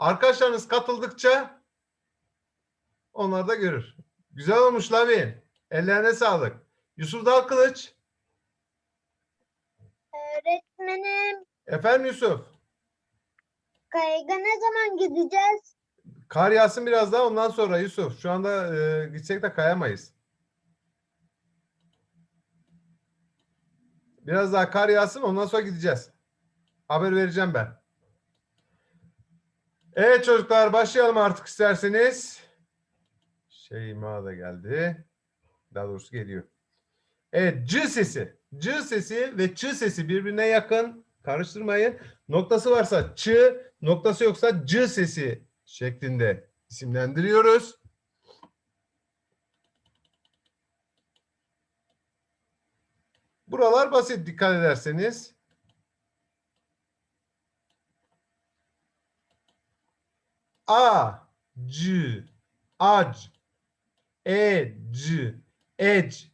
Arkadaşlarınız katıldıkça onlar da görür. Güzel olmuş Lavin. Ellerine sağlık. Yusuf Dalkılıç. Öğretmenim Efendim Yusuf. kayga ne zaman gideceğiz? Kar yağsın biraz daha ondan sonra Yusuf. Şu anda e, gitsek de kayamayız. Biraz daha kar yağsın ondan sonra gideceğiz. Haber vereceğim ben. Evet çocuklar başlayalım artık isterseniz. Şeyma da geldi. Daha doğrusu geliyor. Evet C sesi. C sesi ve Ç sesi birbirine yakın. Karıştırmayın. Noktası varsa Ç, noktası yoksa C sesi şeklinde isimlendiriyoruz. Buralar basit dikkat ederseniz. A, C, ac, e, c, ec,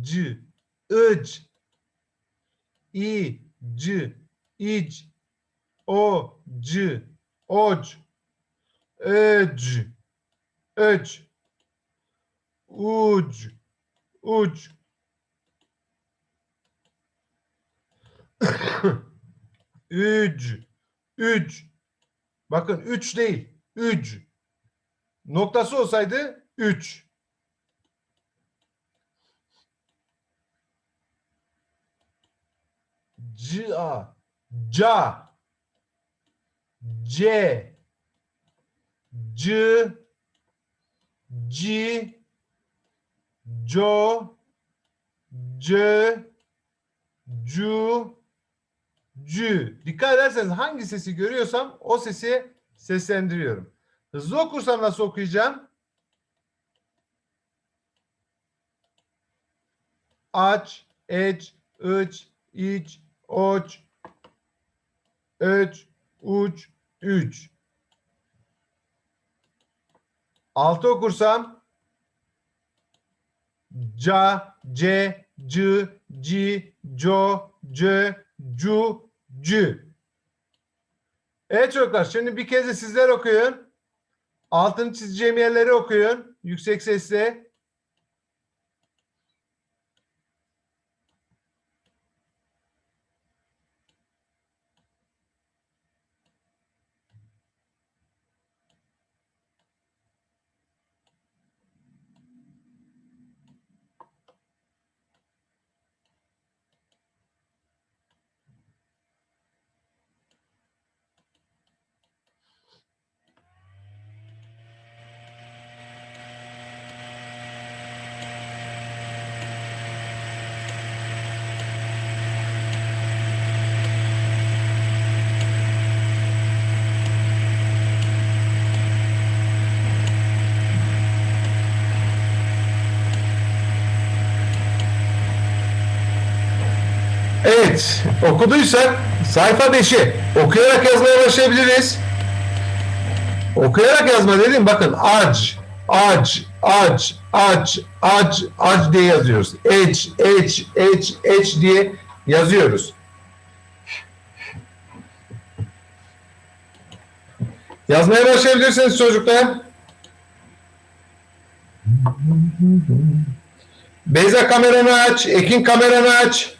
c, ıc, i, c, ic, o, c, oc, öc, öc, uc, uc, üc, üc. Bakın 3 değil, üc. Noktası olsaydı 3. Ca, ca, c, c, ci, co, c, cu, cü. Dikkat ederseniz hangi sesi görüyorsam o sesi seslendiriyorum. Hızlı okursam nasıl okuyacağım? Aç, eç, ıç, iç, oç, öç, uç, üç. Altı okursam ca, ce, cı, ci, co, cö, cu, cü. Evet çocuklar şimdi bir kez de sizler okuyun. Altını çizeceğim yerleri okuyun. Yüksek sesle. Evet, okuduysak sayfa 5'i okuyarak yazmaya başlayabiliriz. Okuyarak yazma dedim bakın ac, ac, ac, ac, ac, ac diye yazıyoruz. Eç, eç, eç, eç diye yazıyoruz. Yazmaya başlayabilirsiniz çocuklar. Beyza kameranı aç, Ekin kameranı aç.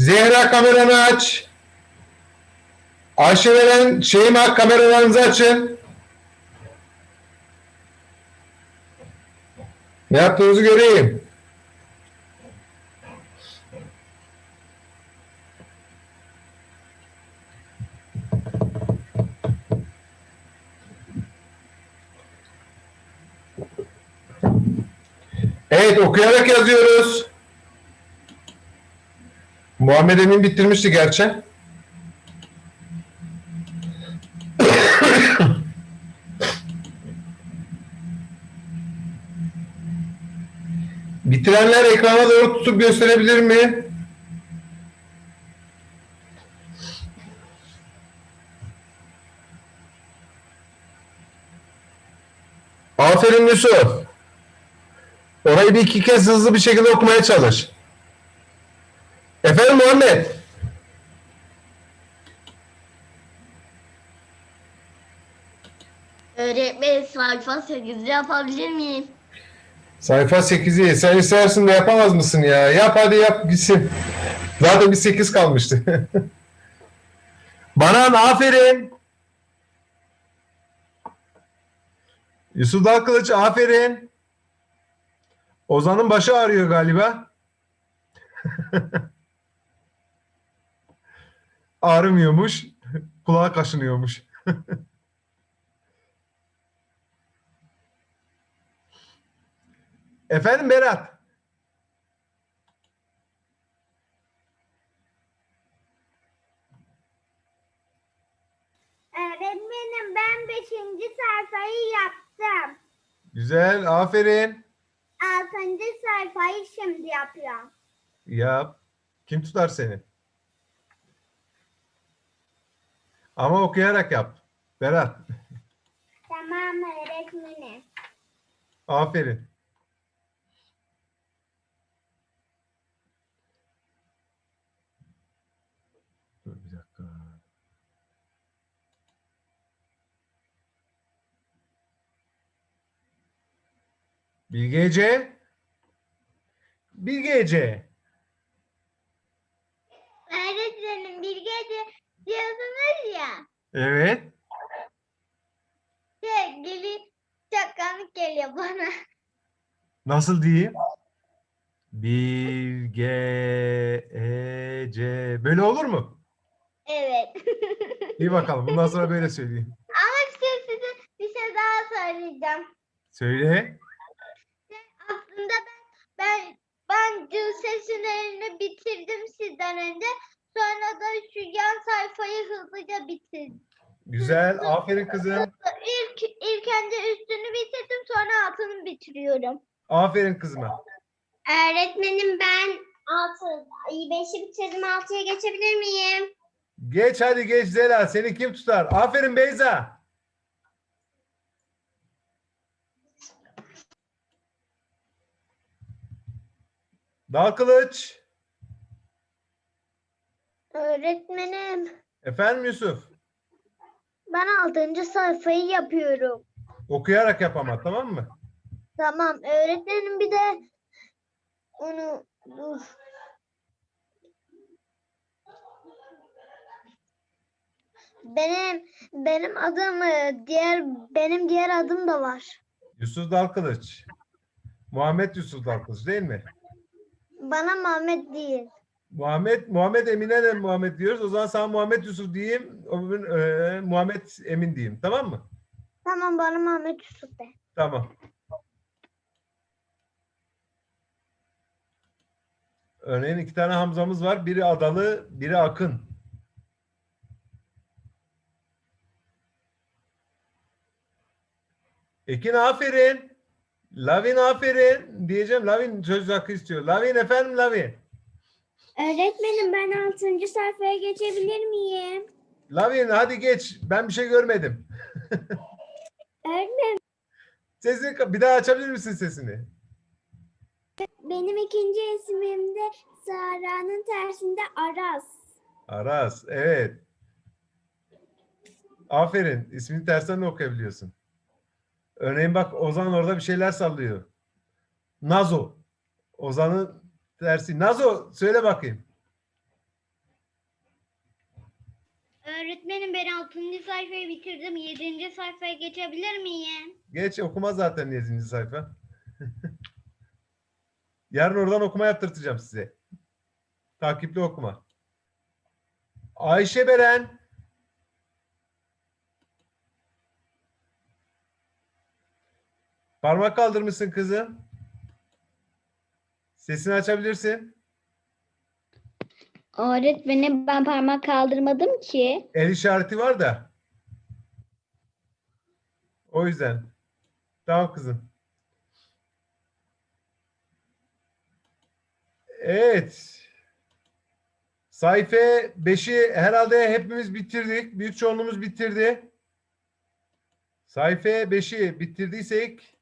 Zehra kameranı aç. Ayşe veren Şeyma kameralarınızı açın. Ne yaptığınızı göreyim. Evet okuyarak yazıyoruz. Muhammed Emin bitirmişti gerçi. Bitirenler ekrana doğru tutup gösterebilir mi? Aferin Yusuf. Orayı bir iki kez hızlı bir şekilde okumaya çalış. Efendim Muhammed. Öğretmen sayfa 8'i yapabilir miyim? Sayfa 8'i sen istersin de yapamaz mısın ya? Yap hadi yap gitsin. Zaten bir 8 kalmıştı. Banan aferin. Yusuf Dal Kılıç aferin. Ozan'ın başı ağrıyor galiba. Ağrımıyormuş. Kulağı kaşınıyormuş. Efendim Berat. Öğretmenim ben 5. sayfayı yaptım. Güzel, aferin. 6. sayfayı şimdi yapıyorum. Yap. Kim tutar seni? Ama okuyarak yap. Berat. Tamam öğretmenim. Aferin. Dur bir dakika. Bilge Ece. Bilge Ece. Öğretmenim bir gece diyorsunuz ya. Evet. Sevgili çok komik geliyor bana. Nasıl diyeyim? Bilge Ece. Böyle olur mu? Evet. İyi bakalım. Bundan sonra böyle söyleyeyim. Ama size, size bir şey daha söyleyeceğim. Söyle. Aslında ben ben ben cıl seslerini bitirdim sizden önce. Sonra da şu yan sayfayı hızlıca bitirdim. Güzel. Aferin kızım. İlk ilk önce üstünü bitirdim sonra altını bitiriyorum. Aferin kızıma. Öğretmenim ben altı, beşi bitirdim altıya geçebilir miyim? Geç hadi geç Zela. Seni kim tutar? Aferin Beyza. Dal kılıç. Öğretmenim Efendim Yusuf. ben altıncı sayfayı yapıyorum. Okuyarak yap ama tamam mı? Tamam öğretmenim bir de onu dur. Benim benim adım e, diğer benim diğer adım da var. Yusuf Dal kılıç. Muhammed Yusuf Dal kılıç değil mi? Bana Mehmet değil. Muhammed Muhammed Emin'e de Muhammed diyoruz. O zaman sana Muhammed Yusuf diyeyim. Öbür, e, Muhammed Emin diyeyim. Tamam mı? Tamam bana Mehmet Yusuf de. Tamam. Örneğin iki tane Hamza'mız var. Biri Adalı, biri Akın. Ekin aferin. Lavin aferin. Diyeceğim Lavin söz hakkı istiyor. Lavin efendim Lavin. Öğretmenim ben altıncı sayfaya geçebilir miyim? Lavin hadi geç. Ben bir şey görmedim. Öğretmenim Sesini bir daha açabilir misin sesini? benim ikinci ismim de Sara'nın tersinde Aras. Aras, evet. Aferin. İsmini tersten de okuyabiliyorsun. Örneğin bak Ozan orada bir şeyler sallıyor. Nazo. Ozan'ın tersi. Nazo söyle bakayım. Öğretmenim ben altıncı sayfayı bitirdim. Yedinci sayfaya geçebilir miyim? Geç okuma zaten 7. sayfa. Yarın oradan okuma yaptırtacağım size. Takipli okuma. Ayşe Beren. Parmak kaldırmışsın kızım. Sesini açabilirsin. Öğretmenim ben parmak kaldırmadım ki. El işareti var da. O yüzden. Tamam kızım. Evet. Sayfa 5'i herhalde hepimiz bitirdik. Büyük çoğunluğumuz bitirdi. Sayfa 5'i bitirdiysek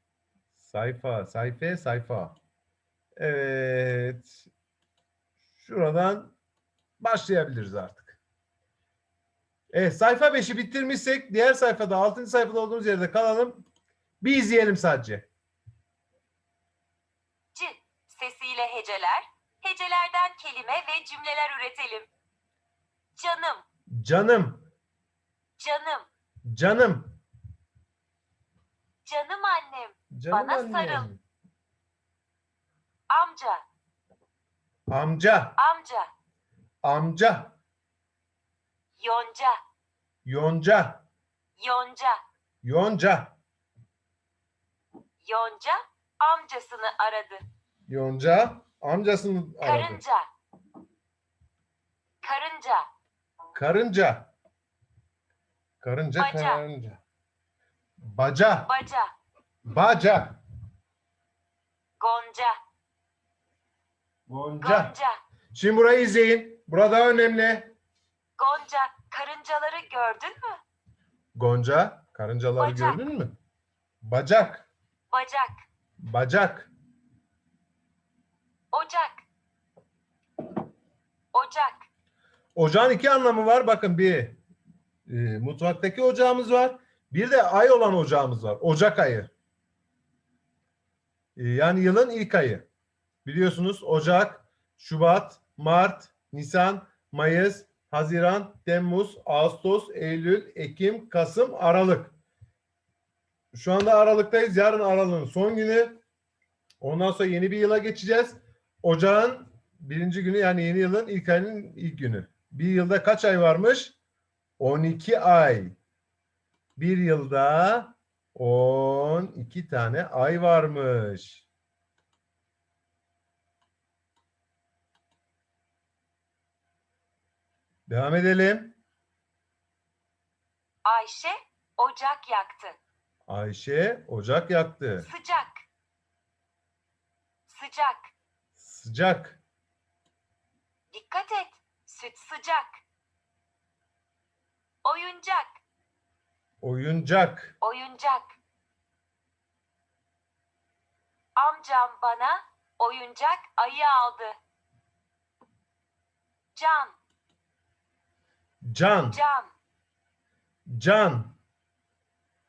sayfa, sayfa, sayfa. Evet. Şuradan başlayabiliriz artık. Evet sayfa 5'i bitirmişsek diğer sayfada 6. sayfada olduğumuz yerde kalalım. Bir izleyelim sadece. C sesiyle heceler, hecelerden kelime ve cümleler üretelim. Canım, Canım, canım, canım, canım annem, canım Bana sarıl. Amca, Amca, amca, amca, yonca, yonca, yonca, yonca, yonca amcasını aradı. yonca, amcasını aradı. Karınca, karınca, Karınca, karınca, Baca. karınca. Baca, baca, baca, gonca, gonca. gonca, Şimdi burayı izleyin. Burada önemli. gonca. Karıncaları gördün mü? Gonca, karıncaları Bacak. gördün mü? Bacak, Bacak, bacak, ocak, ocak, Ocağın iki anlamı var. Bakın bir e, mutfaktaki ocağımız var. Bir de ay olan ocağımız var. Ocak ayı. E, yani yılın ilk ayı. Biliyorsunuz Ocak, Şubat, Mart, Nisan, Mayıs, Haziran, Temmuz, Ağustos, Eylül, Ekim, Kasım, Aralık. Şu anda Aralık'tayız. Yarın Aralık'ın son günü. Ondan sonra yeni bir yıla geçeceğiz. Ocağın birinci günü yani yeni yılın ilk ayının ilk günü. Bir yılda kaç ay varmış? 12 ay. Bir yılda 12 tane ay varmış. Devam edelim. Ayşe ocak yaktı. Ayşe ocak yaktı. Sıcak, sıcak, Sıcak. dikkat et, süt sıcak. Oyuncak, Oyuncak. oyuncak. Amcam bana oyuncak ayı aldı. Can, Can. can, Can.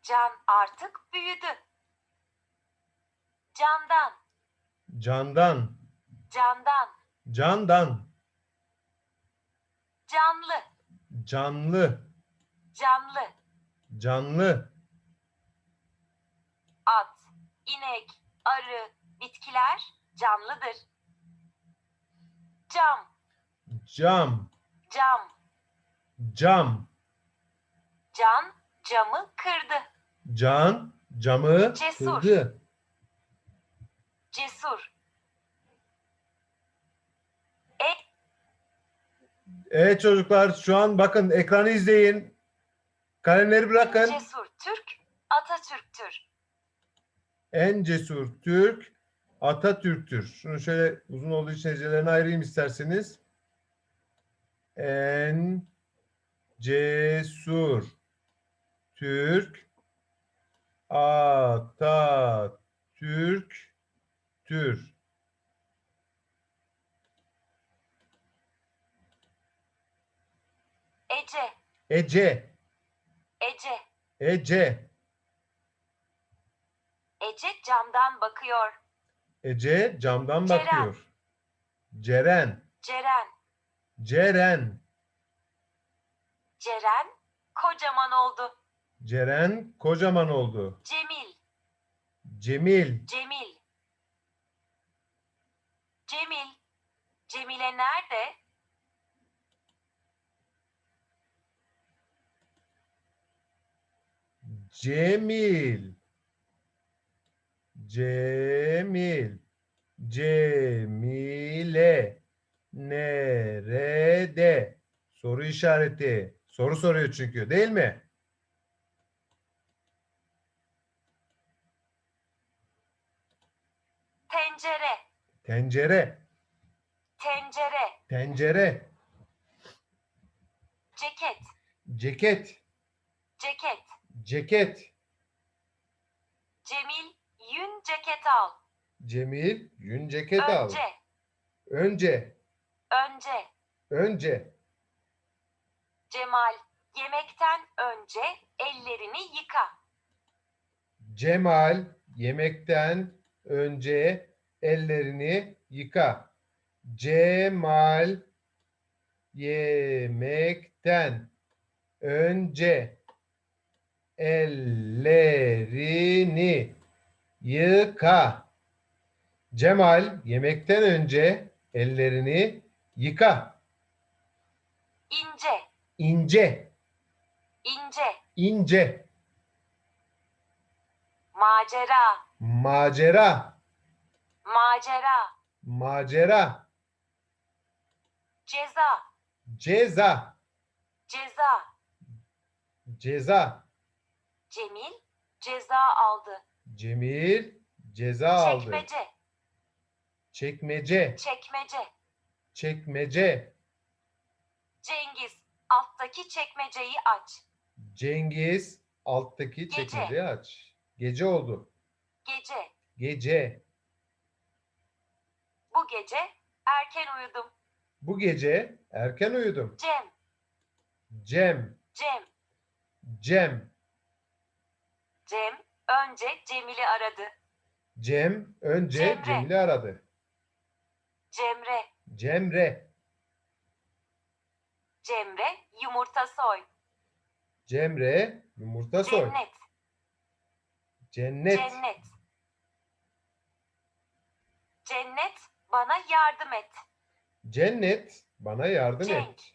can artık büyüdü. Candan, Candan. candan, Candan. canlı, Canlı. canlı. Canlı. At, inek, arı, bitkiler canlıdır. Cam, Cam. cam, Cam. can camı kırdı. Can camı Cesur. kırdı. Cesur. E, Evet çocuklar şu an bakın ekranı izleyin. Kalemleri bırakın. cesur Türk, Atatürk'tür. En cesur Türk Atatürk'tür. Şunu şöyle uzun olduğu için hecelerini ayırayım isterseniz. En cesur Türk Atatürk'tür. Ece, Ece, Ece, Ece, Ece camdan bakıyor. Ece camdan Ceren. bakıyor. Ceren, Ceren, Ceren, Ceren kocaman oldu. Ceren kocaman oldu. Cemil, Cemil, Cemil. Cemil, Cemile nerede? Cemil. Cemil. Cemile. Nerede? Soru işareti. Soru soruyor çünkü değil mi? Tencere, Tencere. tencere, Tencere. ceket, Ceket. ceket. Ceket. Cemil yün ceket al. Cemil yün ceket al. Önce, Önce. önce. Önce. Cemal, Yemekten önce ellerini yıka. Cemal yemekten önce ellerini yıka. Cemal yemekten önce ellerini yıka. Cemal yemekten önce ellerini yıka. İnce, İnce, ince. ince, Macera, macera, macera. macera, Ceza, ceza, ceza. ceza. Cemil ceza aldı. Cemil ceza aldı. Çekmece, Çekmece, çekmece. çekmece. Cengiz alttaki çekmeceyi aç. Cengiz alttaki Gece. çekmeceyi aç. Gece oldu. Gece, Gece. bu gece erken uyudum. Bu gece erken uyudum. Cem, Cem, Cem. Cem. Cem önce Cemil'i aradı. Cem önce Cemre. Cemil'i aradı. Cemre, Cemre, Cemre yumurta soy. Cemre yumurta soy. Cennet, Cennet, cennet. Cennet bana yardım et. Cennet bana yardım Cenk, et.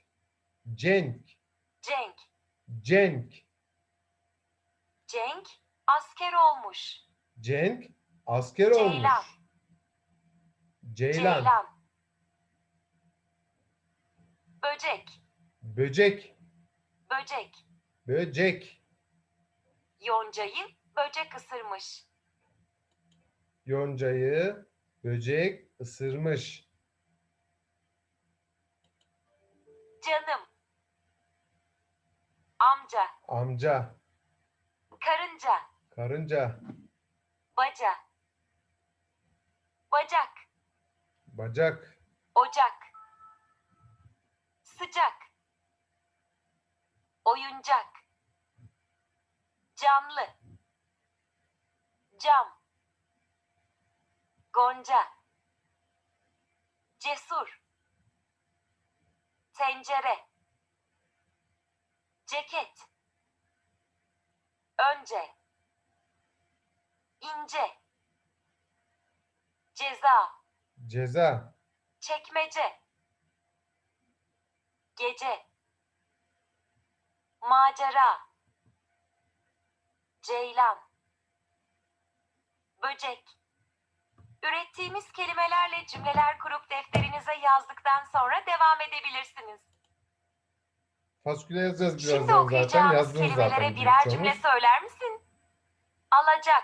Cenk, Cenk. Cenk, Cenk asker olmuş. Cenk asker olmuş. Ceylan, Ceylan, Ceylan. Böcek, böcek, böcek. böcek. Yoncayı böcek ısırmış. Yoncayı böcek ısırmış. Canım. Amca, Amca, karınca, karınca, baca. Bacak, bacak, ocak. Sıcak. Oyuncak. Camlı. Cam. Gonca. Cesur. Tencere. Ceket. Önce. ince. Ceza. ceza, Çekmece. Gece. Macera. Ceylan. Böcek. Ürettiğimiz kelimelerle cümleler kurup defterinize yazdıktan sonra devam edebilirsiniz. fasküle yazacağız Şimdi birazdan zaten. okuyacağımız Yazdınız kelimelere zaten birer birçoğunuz. cümle söyler misin? Alacak.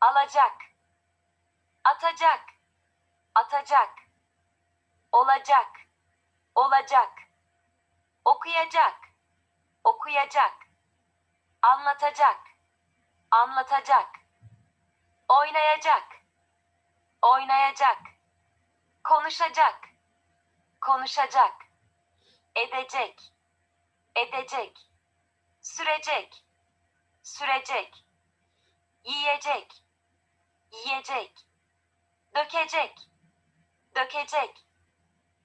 Alacak. Atacak. Atacak. Olacak. Olacak. Okuyacak. Okuyacak. Anlatacak. Anlatacak. Oynayacak. Oynayacak. Konuşacak. Konuşacak. Edecek edecek, sürecek, sürecek, yiyecek, yiyecek, dökecek, dökecek,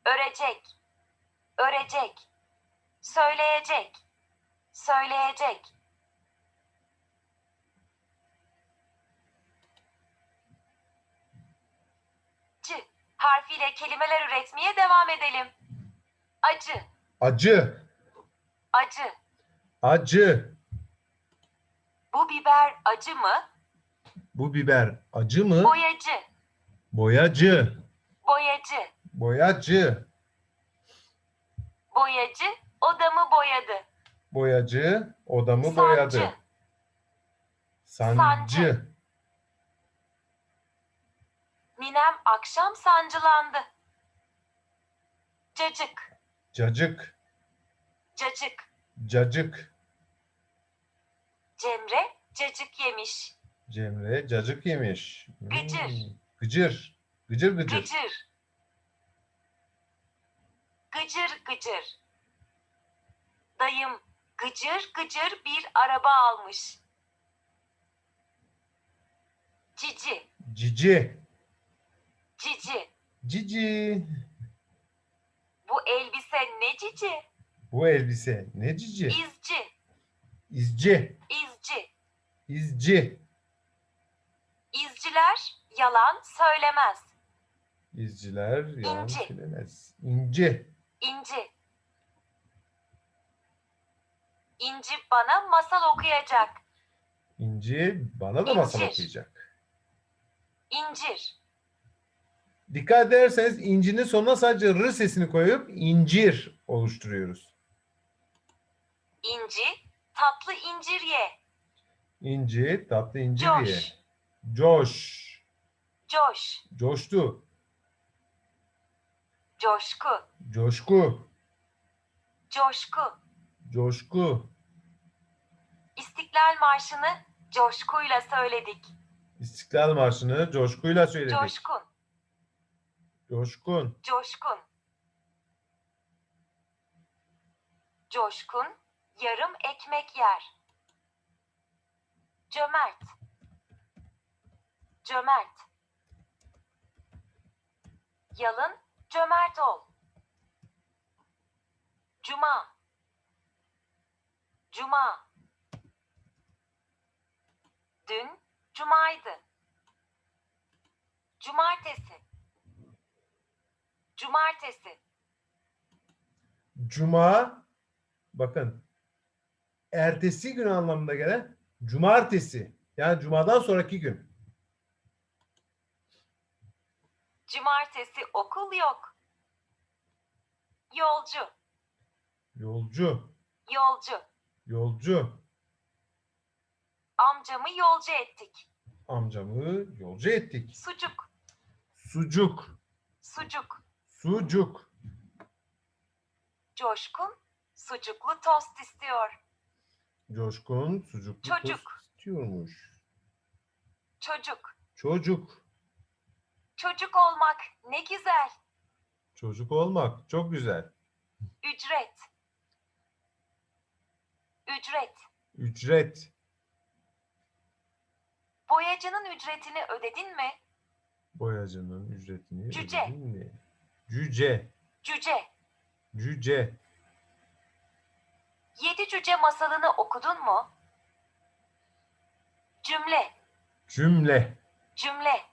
örecek, örecek, söyleyecek, söyleyecek. C harfiyle kelimeler üretmeye devam edelim. Acı, Acı, acı. acı. Bu biber acı mı? Bu biber acı mı? Boyacı, Boyacı, boyacı, boyacı, boyacı odamı boyadı. Boyacı odamı Sancı. boyadı. Sancı, Sancı. Ninem akşam sancılandı. Cacık, cacık, cacık. cacık. Cemre cacık yemiş. Cemre cacık yemiş. Hmm, Gıcır. Gıcır, gıcır gıcır. Gıcır. Gıcır gıcır. Dayım Gıcır gıcır bir araba almış. Cici, Cici. cici. Cici. Bu elbise ne cici? Bu elbise ne cici? İzci, İzci. izci. İzci. İzciler yalan söylemez. İzciler yalan İnci. söylemez. İnci. İnci. İnci bana masal okuyacak. İnci bana da masal İncir. okuyacak. İncir, Dikkat ederseniz incinin sonuna sadece r sesini koyup incir oluşturuyoruz. inci, tatlı incir ye. İnci, tatlı incir Coş, diye. Coş. coş, Coştu. coşku, Coşku. coşku. Coşku. İstiklal Marşı'nı coşkuyla söyledik. İstiklal Marşı'nı coşkuyla söyledik. Coşkun, Coşkun. coşkun. Coşkun, yarım ekmek yer. Cömert, cömert. Yalın, cömert ol. Cuma, cuma. Dün, cumaydı. Cumartesi, cumartesi. Cuma. Bakın. Ertesi gün anlamında gelen cumartesi. Yani cumadan sonraki gün. Cumartesi okul yok. Yolcu, Yolcu. yolcu. Yolcu. Amcamı yolcu ettik. Amcamı yolcu ettik. Sucuk, Sucuk. sucuk. Sucuk. Coşkun, sucuklu tost istiyor. Coşkun sucuklu Çocuk. tost istiyormuş. Çocuk, Çocuk. çocuk olmak ne güzel. Çocuk olmak çok güzel. Ücret, ücret. Ücret. Boyacının ücretini ödedin mi? Boyacının ücretini Cüce. ödedin mi? Cüce. Cüce. Cüce. Yedi cüce masalını okudun mu? Cümle, Cümle. cümle.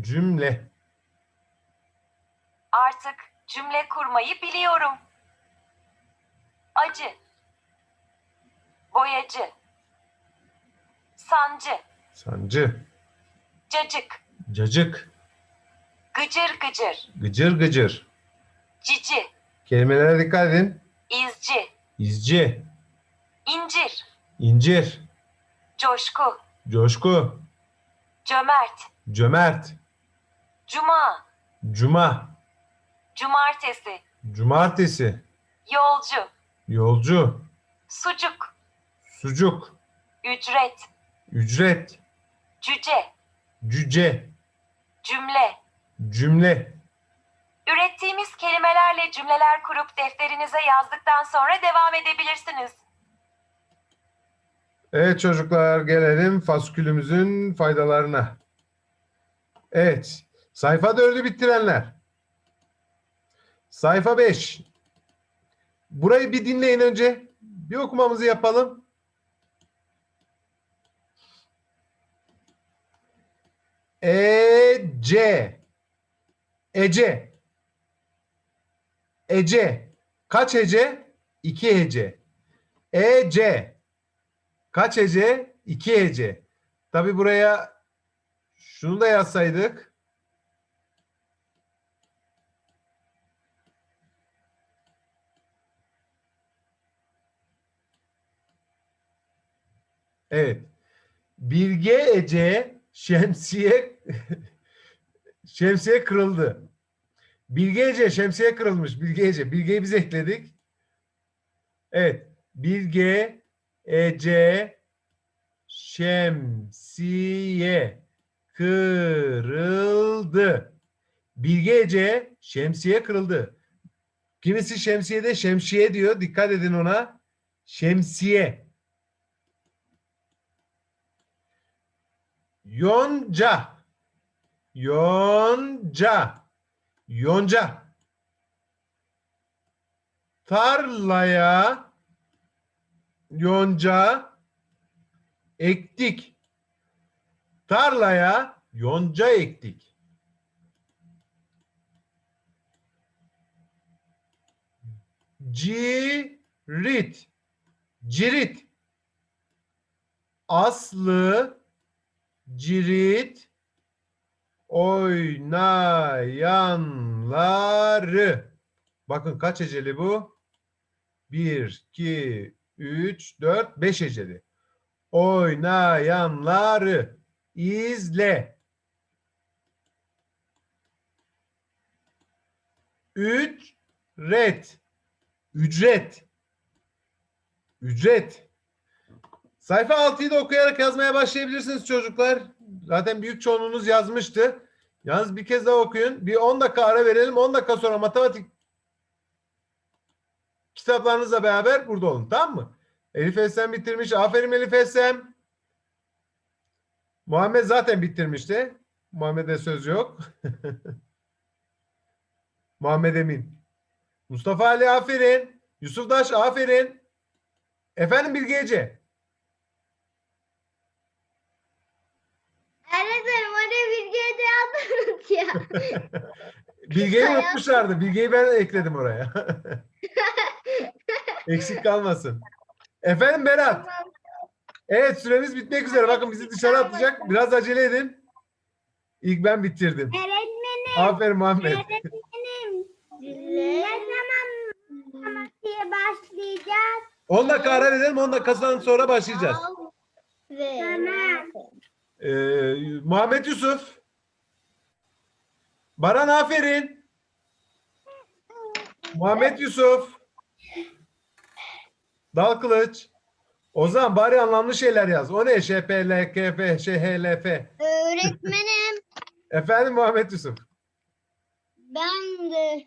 Cümle. Artık cümle kurmayı biliyorum. Acı. Boyacı. Sancı. Sancı. Cacık. Cacık. Gıcır gıcır. Gıcır gıcır. Cici. Kelimelere dikkat edin. İzci. İzci. incir, incir, Coşku. coşku, Cömert. cömert, Cuma. cuma, Cumartesi. cumartesi, Yolcu. yolcu, Sucuk. Sucuk, Ücret. ücret, Cüce. cüce, Cümle. cümle. Ürettiğimiz kelimelerle cümleler kurup defterinize yazdıktan sonra devam edebilirsiniz. Evet çocuklar gelelim faskülümüzün faydalarına. Evet. Sayfa 4'ü bitirenler. Sayfa 5. Burayı bir dinleyin önce. Bir okumamızı yapalım. Ece. Ece. Ece. Kaç hece? İki hece. Ece. Kaç hece? İki hece. Tabi buraya şunu da yazsaydık. Evet. Bilge Ece şemsiye şemsiye kırıldı. Bilge Ece şemsiye kırılmış. Bilge Ece. Bilge'yi biz ekledik. Evet. Bilge Ece şemsiye kırıldı. Bilge Ece şemsiye kırıldı. Kimisi şemsiyede şemsiye diyor. Dikkat edin ona. Şemsiye. Yonca. Yonca. Yonca. Tarlaya yonca ektik. Tarlaya yonca ektik. Cirit. Cirit. Aslı cirit oynayanları. Bakın kaç heceli bu? 1, 2, 3, 4, 5 heceli. Oynayanları izle. Ücret. Ücret. Ücret. Sayfa 6'yı da okuyarak yazmaya başlayabilirsiniz çocuklar. Zaten büyük çoğunluğunuz yazmıştı. Yalnız bir kez daha okuyun. Bir 10 dakika ara verelim. 10 dakika sonra matematik kitaplarınızla beraber burada olun. Tamam mı? Elif Esen bitirmiş. Aferin Elif Esen. Muhammed zaten bitirmişti. Muhammed'e söz yok. Muhammed Emin. Mustafa Ali aferin. Yusuf Daş aferin. Efendim Bilge Öğretmenim oraya bilgiye de yazdınız ya. Bilge'yi Hayat- unutmuşlardı. Bilge'yi ben ekledim oraya. Eksik kalmasın. Efendim Berat. Evet süremiz bitmek üzere. Bakın bizi dışarı atacak. Biraz acele edin. İlk ben bitirdim. Öğretmenim, Aferin Muhammed. öğretmenim. Ne zaman matematiğe başlayacağız? 10 dakika ara verelim. 10 dakikasından sonra başlayacağız. Ve Tamam. Ee, Muhammed Yusuf. Baran aferin. Muhammed Yusuf. Dal Kılıç. Ozan bari anlamlı şeyler yaz. O ne? ŞPL, KF, ŞHLF. öğretmenim Efendim Muhammed Yusuf. ben de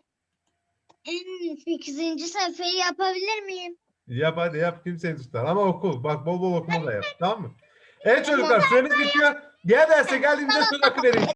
en 8. sayfayı yapabilir miyim? Yap hadi yap kimseyi tutar. Ama okul. Bak bol bol okuma da yap. Tamam mı? Evet çocuklar süremiz bitiyor. Diğer derse geldiğimizde söz hakkı vereyim.